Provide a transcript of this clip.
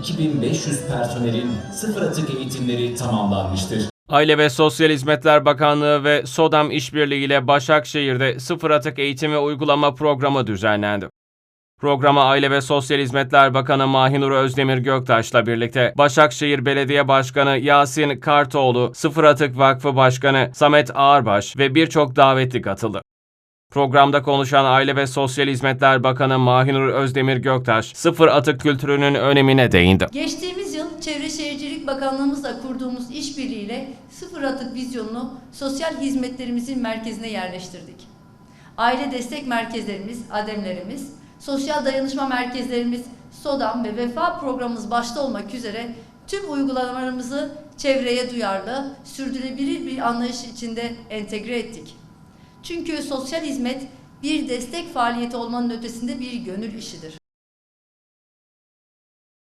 2500 personelin sıfır atık eğitimleri tamamlanmıştır. Aile ve Sosyal Hizmetler Bakanlığı ve SODAM işbirliği ile Başakşehir'de sıfır atık eğitimi uygulama programı düzenlendi. Programa Aile ve Sosyal Hizmetler Bakanı Mahinur Özdemir Göktaş'la birlikte Başakşehir Belediye Başkanı Yasin Kartoğlu, Sıfır Atık Vakfı Başkanı Samet Ağırbaş ve birçok davetli katıldı. Programda konuşan Aile ve Sosyal Hizmetler Bakanı Mahinur Özdemir Göktaş, sıfır atık kültürünün önemine değindi. Geçtiğimiz yıl Çevre Şehircilik Bakanlığımızla kurduğumuz işbirliğiyle sıfır atık vizyonunu sosyal hizmetlerimizin merkezine yerleştirdik. Aile destek merkezlerimiz, ADEM'lerimiz, sosyal dayanışma merkezlerimiz, SODAM ve Vefa programımız başta olmak üzere tüm uygulamalarımızı çevreye duyarlı, sürdürülebilir bir anlayış içinde entegre ettik. Çünkü sosyal hizmet bir destek faaliyeti olmanın ötesinde bir gönül işidir.